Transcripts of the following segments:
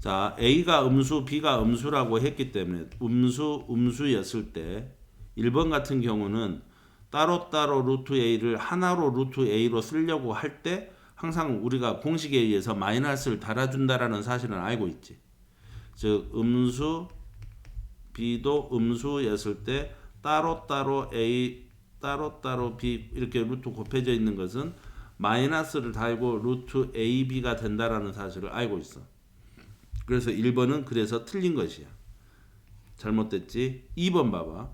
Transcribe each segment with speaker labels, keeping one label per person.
Speaker 1: 자, A가 음수, B가 음수라고 했기 때문에 음수, 음수였을 때 1번 같은 경우는 따로따로 루트 A를 하나로 루트 A로 쓰려고 할 때 항상 우리가 공식에 의해서 마이너스를 달아준다라는 사실을 알고 있지. 즉 음수 B도 음수였을 때 따로따로 A 따로따로 B 이렇게 루트 곱해져 있는 것은 마이너스를 달고 루트 AB가 된다라는 사실을 알고 있어. 그래서 1번은 그래서 틀린 것이야. 잘못됐지. 2번 봐봐.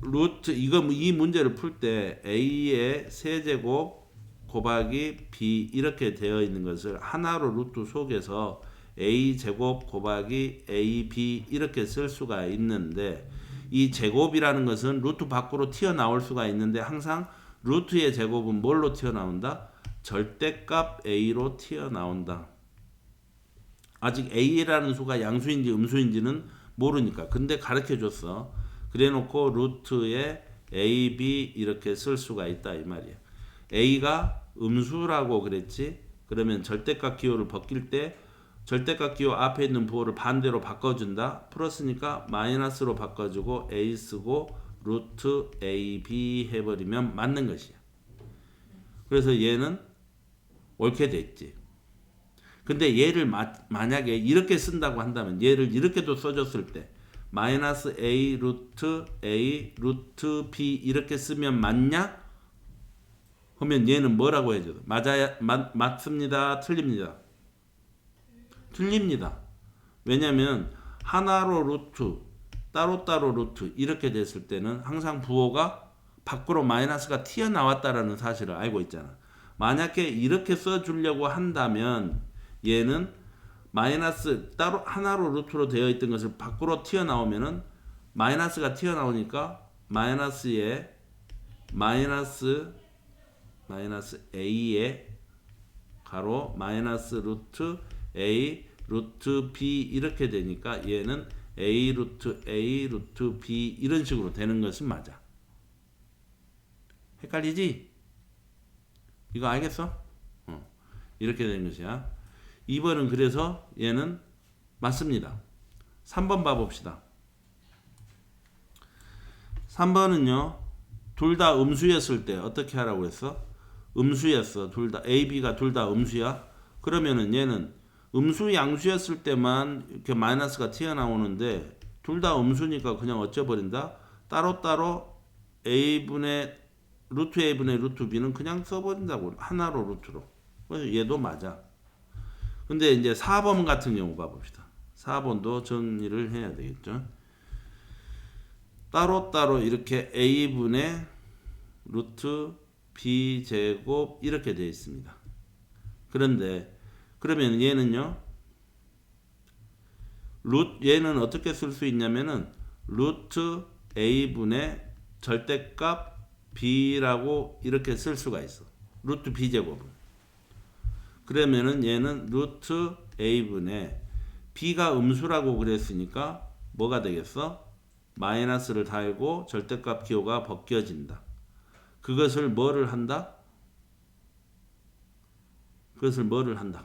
Speaker 1: 루트 이거 이 문제를 풀 때 a의 세제곱 곱하기 b 이렇게 되어 있는 것을 하나로 루트 속에서 a 제곱 곱하기 ab 이렇게 쓸 수가 있는데 이 제곱이라는 것은 루트 밖으로 튀어나올 수가 있는데 항상 루트의 제곱은 뭘로 튀어나온다? 절대값 a로 튀어나온다. 아직 a라는 수가 양수인지 음수인지는 모르니까. 근데 가르쳐 줬어. 그래 놓고 루트에 a, b 이렇게 쓸 수가 있다 이 말이야. a가 음수라고 그랬지. 그러면 절대값 기호를 벗길 때 절대값 기호 앞에 있는 부호를 반대로 바꿔준다. 플러스니까 마이너스로 바꿔주고 a 쓰고 루트 a, b 해버리면 맞는 것이야. 그래서 얘는 옳게 됐지. 근데 얘를 마, 만약에 이렇게 쓴다고 한다면 얘를 이렇게도 써줬을 때 마이너스 a 루트 a 루트 b 이렇게 쓰면 맞냐? 그러면 얘는 뭐라고 해줘요? 맞아야 맞, 맞습니다. 틀립니다. 틀립니다. 왜냐면 하나로 루트 따로따로 루트 이렇게 됐을 때는 항상 부호가 밖으로 마이너스가 튀어나왔다라는 사실을 알고 있잖아. 만약에 이렇게 써주려고 한다면 얘는 마이너스 따로 하나로 루트로 되어 있던 것을 밖으로 튀어나오면은 마이너스가 튀어나오니까 마이너스에 마이너스 마이너스 a에 가로 마이너스 루트 a 루트 b 이렇게 되니까 얘는 a 루트 a 루트 b 이런 식으로 되는 것은 맞아. 헷갈리지? 이거 알겠어? 어. 이렇게 되는 것이야. 2번은 그래서 얘는 맞습니다. 3번 봐봅시다. 3번은요. 둘 다 음수였을 때 어떻게 하라고 했어? 음수였어. 둘 다 A, B가 둘 다 음수야. 그러면은 얘는 음수 양수였을 때만 이렇게 마이너스가 튀어나오는데 둘 다 음수니까 그냥 어쩌버린다? 따로따로 A분의 루트 A분의 루트 B는 그냥 써버린다고 하나로 루트로 그래서 얘도 맞아 근데 이제 4번 같은 경우 봐봅시다 4번도 정리를 해야 되겠죠 따로따로 이렇게 A분의 루트 B 제곱 이렇게 되어 있습니다 그런데 그러면 얘는요 루트 얘는 어떻게 쓸 수 있냐면은 루트 A분의 절대값 b라고 이렇게 쓸 수가 있어. 루트 b 제곱은. 그러면은 얘는 루트 a분의 b가 음수라고 그랬으니까 뭐가 되겠어? 마이너스를 달고 절대값 기호가 벗겨진다. 그것을 뭐를 한다? 그것을 뭐를 한다?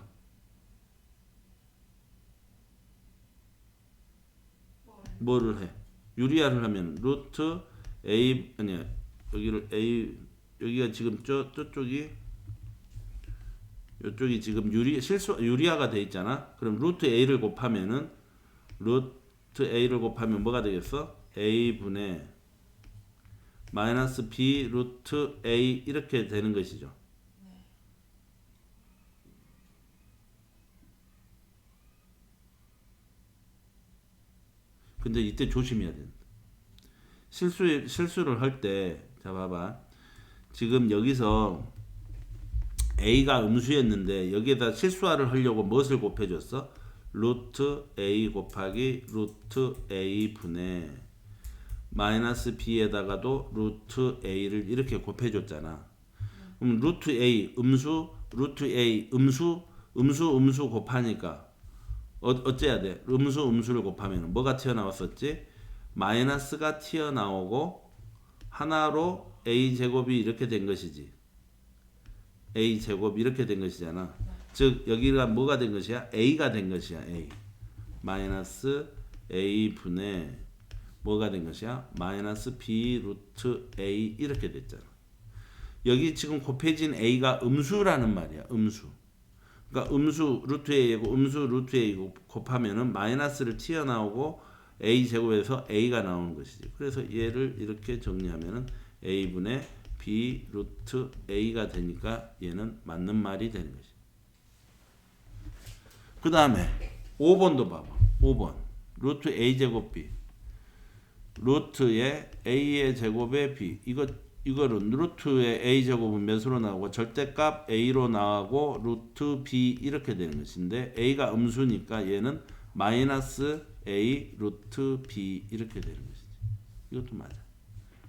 Speaker 1: 뭐를 해? 유리화를 하면 루트 a 아니야 여기를 A 여기가 지금 저 저쪽이 이쪽이 지금 유리 실수 유리화가 돼 있잖아. 그럼 루트 a를 곱하면은 루트 a를 곱하면 뭐가 되겠어? a 분의 마이너스 b 루트 a 이렇게 되는 것이죠. 근데 이때 조심해야 된다. 실수 실수를 할 때 자 봐봐 지금 여기서 a가 음수였는데 여기에다 실수화를 하려고 무엇을 곱해줬어? 루트 a 곱하기 루트 a 분의 마이너스 b에다가도 루트 a를 이렇게 곱해줬잖아. 그럼 루트 a 음수 루트 a 음수 음수 음수 곱하니까 어, 어째야 돼? 음수 음수를 곱하면 뭐가 튀어나왔었지? 마이너스가 튀어나오고 하나로 a 제곱이 이렇게 된 것이지. A 제곱 이렇게 된 것이잖아. 즉 여기가 뭐가 된 것이야? a가 된 것이야. a 마이너스 a 분의 뭐가 된 것이야? 마이너스 b 루트 a 이렇게 됐잖아. 여기 지금 곱해진 a가 음수라는 말이야. 음수. 그러니까 음수 루트 a이고 음수 루트 a고 곱하면은 마이너스를 튀어나오고 a 제곱에서 a가 나오는 것이지. 그래서 얘를 이렇게 정리하면은 a 분의 b 루트 a가 되니까 얘는 맞는 말이 되는 것이. 그 다음에 5번도 봐봐. 5번 루트 a 제곱 b 루트의 a의 제곱의 b 이거 이거는 루트의 a 제곱은 몇으로 나오고 절대값 a로 나오고 루트 b 이렇게 되는 것인데 a가 음수니까 얘는 마이너스 a 루트 b 이렇게 되는 것이지. 이것도 맞아.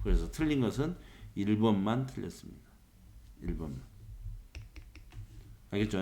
Speaker 1: 그래서 틀린 것은 1번만 틀렸습니다. 1번만. 알겠죠?